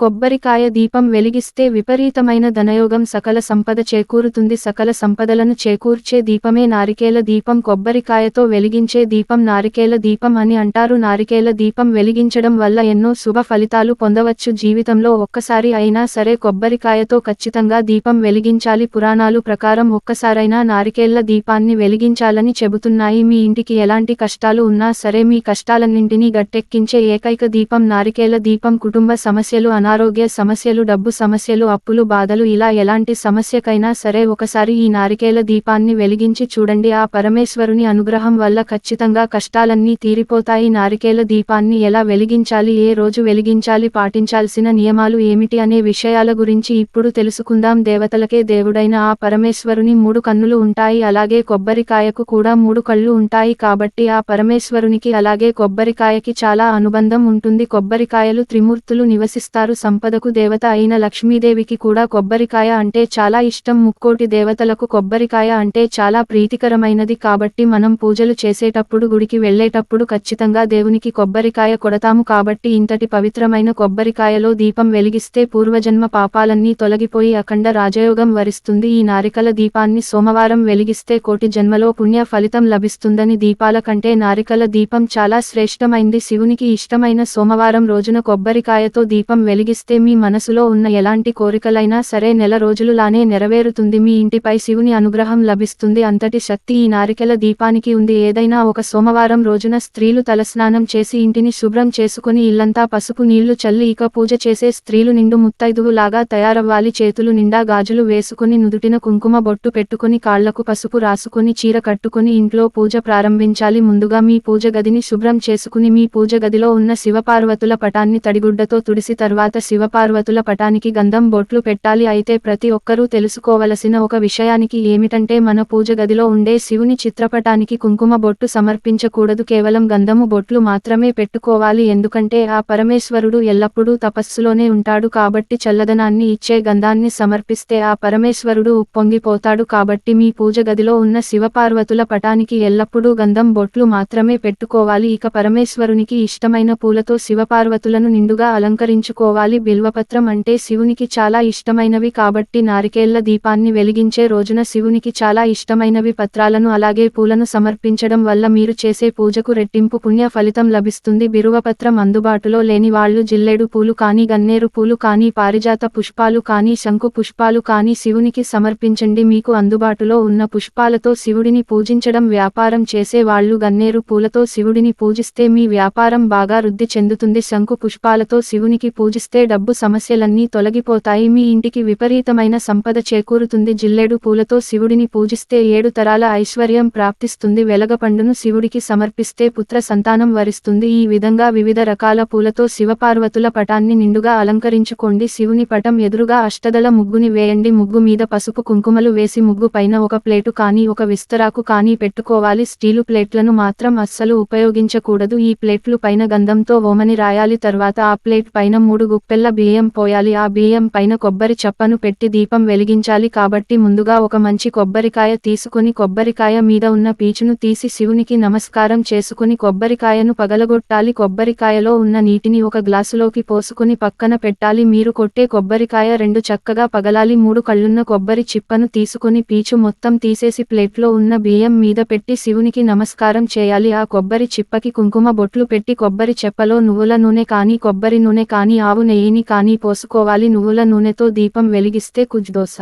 కొబ్బరికాయ దీపం వెలిగిస్తే విపరీతమైన ధనయోగం సకల సంపద చేకూరుతుంది. సకల సంపదలను చేకూర్చే దీపమే నారికేల దీపం. కొబ్బరికాయతో వెలిగించే దీపం నారికేల దీపం అని అంటారు. నారికేల దీపం వెలిగించడం వల్ల ఎన్నో శుభ ఫలితాలు పొందవచ్చు. జీవితంలో ఒక్కసారి అయినా సరే కొబ్బరికాయతో ఖచ్చితంగా దీపం వెలిగించాలి. పురాణాలు ప్రకారం ఒక్కసారైనా నారికేళ్ళ దీపాన్ని వెలిగించాలని చెబుతున్నాయి. మీ ఇంటికి ఎలాంటి కష్టాలు ఉన్నా సరే మీ కష్టాలన్నింటినీ గట్టెక్కించే ఏకైక దీపం నారికేల దీపం. కుటుంబ సమస్యలు అనారోగ్య సమస్యలు డబ్బు సమస్యలు అప్పులు బాధలు ఇలా ఎలాంటి సమస్యకైనా సరే ఒకసారి ఈ నారికేల దీపాన్ని వెలిగించి చూడండి. ఆ పరమేశ్వరుని అనుగ్రహం వల్ల ఖచ్చితంగా కష్టాలన్నీ తీరిపోతాయి. నారికేల దీపాన్ని ఎలా వెలిగించాలి ఏ రోజు వెలిగించాలి పాటించాల్సిన నియమాలు ఏమిటి అనే విషయాల గురించి ఇప్పుడు తెలుసుకుందాం. దేవతలకే దేవుడైన ఆ పరమేశ్వరుని మూడు కన్నులు ఉంటాయి. అలాగే కొబ్బరికాయకు కూడా మూడు కళ్ళు ఉంటాయి కాబట్టి ఆ పరమేశ్వరునికి అలాగే కొబ్బరికాయకి చాలా అనుబంధం ఉంటుంది. కొబ్బరికాయలు త్రిమూర్తులు నివసిస్తారు. సంపదకు దేవత అయిన లక్ష్మీదేవికి కూడా కొబ్బరికాయ అంటే చాలా ఇష్టం. ముక్కోటి దేవతలకు కొబ్బరికాయ అంటే చాలా ప్రీతికరమైనది. కాబట్టి మనం పూజలు చేసేటప్పుడు గుడికి వెళ్ళేటప్పుడు ఖచ్చితంగా దేవునికి కొబ్బరికాయ కొడతాము. కాబట్టి ఇంతటి పవిత్రమైన కొబ్బరికాయలో దీపం వెలిగిస్తే పూర్వజన్మ పాపాలన్నీ తొలగిపోయి అఖండ రాజయోగం వరిస్తుంది. ఈ నారికల దీపాన్ని సోమవారం వెలిగిస్తే కోటి జన్మలో పుణ్య ఫలితం లభిస్తుందని దీపాల కంటే నారికల దీపం చాలా శ్రేష్టమైంది. శివునికి ఇష్టమైన సోమవారం రోజున కొబ్బరికాయతో దీపం కలిగిస్తే మీ మనసులో ఉన్న ఎలాంటి కోరికలైనా సరే నెల రోజులులానే నెరవేరుతుంది. మీ ఇంటిపై శివుని అనుగ్రహం లభిస్తుంది. అంతటి శక్తి ఈ నారికెల దీపానికి ఉంది. ఏదైనా ఒక సోమవారం రోజున స్త్రీలు తలస్నానం చేసి ఇంటిని శుభ్రం చేసుకుని ఇల్లంతా పసుపు నీళ్ళు చల్లి ఇక పూజ చేసే స్త్రీలు నిండు ముత్తైదువు లాగా తయారవ్వాలి. చేతులు నిండా గాజులు వేసుకుని నుదుటిన కుంకుమ బొట్టు పెట్టుకుని కాళ్ళకు పసుపు రాసుకుని చీర కట్టుకుని ఇంట్లో పూజ ప్రారంభించాలి. ముందుగా మీ పూజ గదిని శుభ్రం చేసుకుని మీ పూజ గదిలో ఉన్న శివపార్వతుల పటాన్ని తడిగుడ్డతో తుడిసి తర్వాత శివపార్వతుల పటానికి గంధం బొట్లు పెట్టాలి అయితే ప్రతి ఒక్కరూ తెలుసుకోవలసిన ఒక విషయానికి ఏమిటంటే మన పూజ గదిలో ఉండే శివుని చిత్రపటానికి కుంకుమ బొట్టు సమర్పించకూడదు. కేవలం గంధము బొట్లు మాత్రమే పెట్టుకోవాలి. ఎందుకంటే ఆ పరమేశ్వరుడు ఎల్లప్పుడూ తపస్సులోనే ఉంటాడు. కాబట్టి చల్లదనాన్ని ఇచ్చే గంధాన్ని సమర్పిస్తే ఆ పరమేశ్వరుడు ఉప్పొంగిపోతాడు. కాబట్టి మీ పూజ గదిలో ఉన్న శివపార్వతుల పటానికి ఎల్లప్పుడూ గంధం బొట్లు మాత్రమే పెట్టుకోవాలి. ఇక పరమేశ్వరునికి ఇష్టమైన పూలతో శివపార్వతులను నిండుగా అలంకరించుకోవాలి. బిల్వపత్రం అంటే శివునికి చాలా ఇష్టమైనవి కాబట్టి నారికేళ్ళ దీపాన్ని వెలిగించే రోజున శివునికి చాలా ఇష్టమైనవి పత్రాలను అలాగే పూలను సమర్పించడం వల్ల మీరు చేసే పూజకు రెట్టింపు పుణ్య ఫలితం లభిస్తుంది. బిరువపత్రం అందుబాటులో లేని వాళ్ళు జిల్లేడు పూలు కానీ గన్నేరు పూలు కానీ పారిజాత పుష్పాలు కానీ శంకు పుష్పాలు కానీ శివునికి సమర్పించండి. మీకు అందుబాటులో ఉన్న పుష్పాలతో శివుడిని పూజించడం వ్యాపారం చేసే వాళ్ళు గన్నేరు పూలతో శివుడిని పూజిస్తే మీ వ్యాపారం బాగా వృద్ధి చెందుతుంది. శంకు పుష్పాలతో శివునికి పూజిస్తే డబ్బు సమస్యలన్నీ తొలగిపోతాయి. మీ ఇంటికి విపరీతమైన సంపద చేకూరుతుంది. జిల్లేడు పూలతో శివుడిని పూజిస్తే ఏడు తరాల ఐశ్వర్యం ప్రాప్తిస్తుంది. వెలగపండును శివుడికి సమర్పిస్తే పుత్ర సంతానం వరిస్తుంది. ఈ విధంగా వివిధ రకాల పూలతో శివపార్వతుల పటాన్ని నిండుగా అలంకరించుకోండి. శివుని పటం ఎదురుగా అష్టదల ముగ్గుని వేయండి. ముగ్గు మీద పసుపు కుంకుమలు వేసి ముగ్గు పైన ఒక ప్లేటు కానీ ఒక విస్తరాకు కానీ పెట్టుకోవాలి. స్టీలు ప్లేట్లను మాత్రం అస్సలు ఉపయోగించకూడదు. ఈ ప్లేట్లు పైన గంధంతో ఓమని రాయాలి. తర్వాత ఆ ప్లేట్ పైన మూడు గుప్పెల్ల బియ్యం పోయాలి. ఆ బియ్యం పైన కొబ్బరి చప్పను పెట్టి దీపం వెలిగించాలి కాబట్టి ముందుగా ఒక మంచి కొబ్బరికాయ తీసుకుని కొబ్బరికాయ మీద ఉన్న పీచును తీసి శివునికి నమస్కారం చేసుకుని కొబ్బరికాయను పగలగొట్టాలి. కొబ్బరికాయలో ఉన్న నీటిని ఒక గ్లాసులోకి పోసుకుని పక్కన పెట్టాలి. మీరు కొట్టే కొబ్బరికాయ రెండు చక్కగా పగలాలి. మూడు కళ్ళున్న కొబ్బరి చిప్పను తీసుకుని పీచు మొత్తం తీసేసి ప్లేట్లో ఉన్న బియ్యం మీద పెట్టి శివునికి నమస్కారం చేయాలి. ఆ కొబ్బరి చిప్పకి కుంకుమ బొట్లు పెట్టి కొబ్బరి చెప్పలో నువ్వుల నూనె కానీ కొబ్బరి నూనె కానీ ఆవు నెయ్యిని కానీ పోసుకోవాలి. నువ్వుల నూనెతో దీపం వెలిగిస్తే కుజ్దోస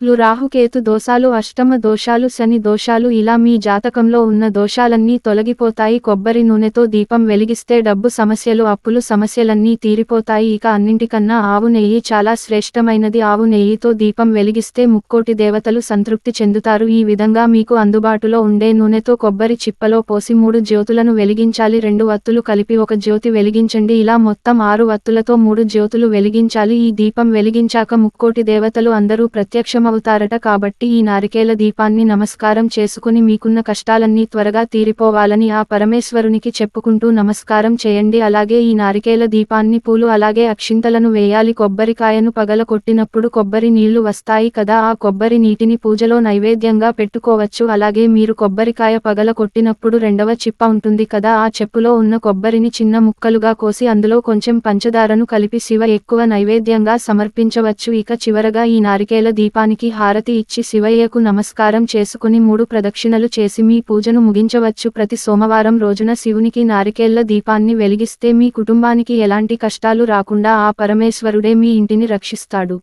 లు రాహుకేతు దోషాలు అష్టమ దోషాలు శని దోషాలు ఇలా మీ జాతకంలో ఉన్న దోషాలన్నీ తొలగిపోతాయి. కొబ్బరి నూనెతో దీపం వెలిగిస్తే డబ్బు సమస్యలు అప్పులు సమస్యలన్నీ తీరిపోతాయి. ఇక అన్నింటికన్నా ఆవు నెయ్యి చాలా శ్రేష్టమైనది. ఆవు నెయ్యితో దీపం వెలిగిస్తే ముక్కోటి దేవతలు సంతృప్తి చెందుతారు. ఈ విధంగా మీకు అందుబాటులో ఉండే నూనెతో కొబ్బరి చిప్పలో పోసి మూడు జ్యోతులను వెలిగించాలి. రెండు వత్తులు కలిపి ఒక జ్యోతి వెలిగించండి. ఇలా మొత్తం ఆరు వత్తులతో మూడు జ్యోతులు వెలిగించాలి. ఈ దీపం వెలిగించాక ముక్కోటి దేవతలు అందరూ ప్రత్యక్షమ అవుతారట కాబట్టి ఈ నారికేల దీపాన్ని నమస్కారం చేసుకుని మీకున్న కష్టాలన్నీ త్వరగా తీరిపోవాలని ఆ పరమేశ్వరునికి చెప్పుకుంటూ నమస్కారం చేయండి. అలాగే ఈ నారికేల దీపాన్ని పూలు అలాగే అక్షింతలను వేయాలి. కొబ్బరికాయను పగల కొట్టినప్పుడు కొబ్బరి నీళ్ళు వస్తాయి కదా ఆ కొబ్బరి నీటిని పూజలో నైవేద్యంగా పెట్టుకోవచ్చు. అలాగే మీరు కొబ్బరికాయ పగల కొట్టినప్పుడు రెండవ చిప్ప ఉంటుంది కదా ఆ చెప్పులో ఉన్న కొబ్బరిని చిన్న ముక్కలుగా కోసి అందులో కొంచెం పంచదారను కలిపి శివ ఎక్కువ నైవేద్యంగా సమర్పించవచ్చు. ఇక చివరగా ఈ నారికేల దీపానికి హారతి ఇచ్చి శివయ్యకు నమస్కారం చేసుకుని మూడు ప్రదక్షిణలు చేసి మీ పూజను ముగించవచ్చు. ప్రతి సోమవారం రోజున శివునికి నారికేళ్ళ దీపాన్ని వెలిగిస్తే మీ కుటుంబానికి ఎలాంటి కష్టాలు రాకుండా ఆ పరమేశ్వరుడే మీ ఇంటిని రక్షిస్తాడు.